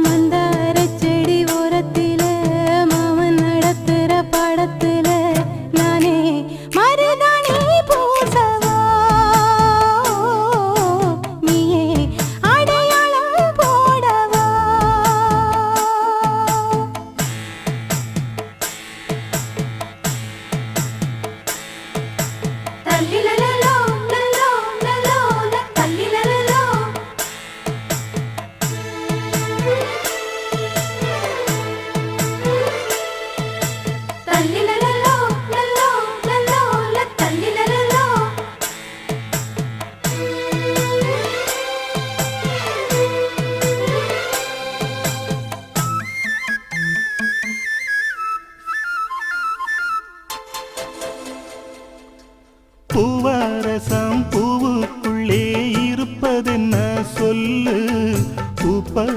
மந்தார செடி ஓரத்தில மாமன் நடத்துற படத்துல நானே மருதானி பூசவா. நீயே அடையாளம் போடவா. தள்ளில பூவாரசம் பூவுக்குள்ளே இருப்பதென்ன சொல்லு? பூப்ப